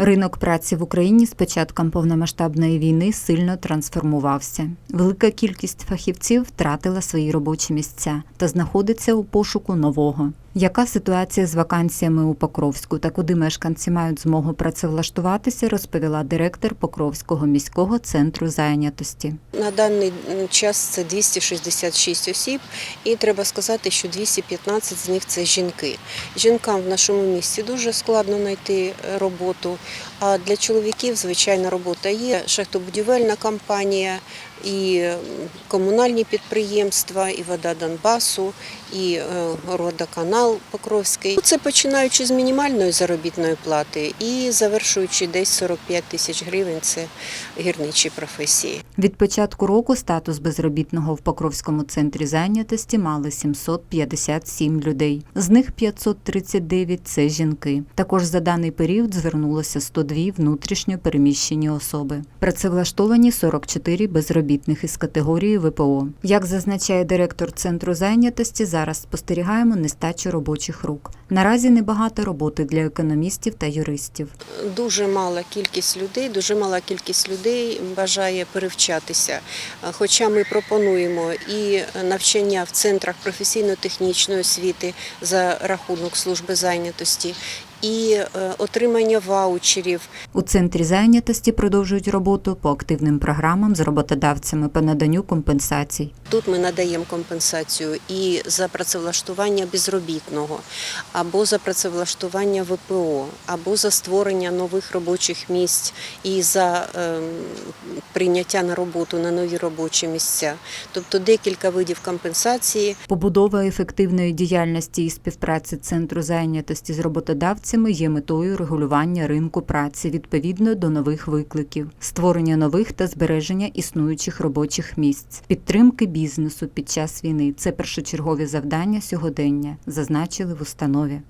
Ринок праці в Україні з початком повномасштабної війни сильно трансформувався. Велика кількість фахівців втратила свої робочі місця та знаходиться у пошуку нового. Яка ситуація з вакансіями у Покровську та куди мешканці мають змогу працевлаштуватися, розповіла директор Покровського міського центру зайнятості. На даний час це 266 осіб, і треба сказати, що 215 з них це жінки. Жінкам в нашому місті дуже складно знайти е, роботу. А для чоловіків, звичайно, робота є. Шахтобудівельна компанія, і комунальні підприємства, і вода Донбасу, і е, Родоканал Покровський. Це починаючи з мінімальної заробітної плати і завершуючи десь 45 тисяч гривень. Це гірничі професії. Від початку року статус безробітного в Покровському центрі зайнятості мали 757 людей. З них 539 – це жінки. Також за даний період звернулося 102 внутрішньо переміщені особи. Працевлаштовані 44 безробітних із категорії ВПО. Як зазначає директор центру зайнятості, зараз спостерігаємо нестачу робочих рук. Наразі небагато роботи для економістів та юристів. Дуже мала кількість людей, дуже мала кількість людей бажає перевчатися. Хоча ми пропонуємо і навчання в центрах професійно-технічної освіти за рахунок служби зайнятості, і е, отримання ваучерів. У центрі зайнятості продовжують роботу по активним програмам з роботодавцями по наданню компенсацій. Тут ми надаємо компенсацію і за працевлаштування безробітного, або за працевлаштування ВПО, або за створення нових робочих місць і за ем, прийняття на роботу на нові робочі місця. Тобто декілька видів компенсації. Побудова ефективної діяльності і співпраці центру зайнятості з роботодавцями є метою регулювання ринку праці відповідно до нових викликів, створення нових та збереження існуючих робочих місць, підтримки бізнесу під час війни це першочергові завдання сьогодення, зазначили в установі.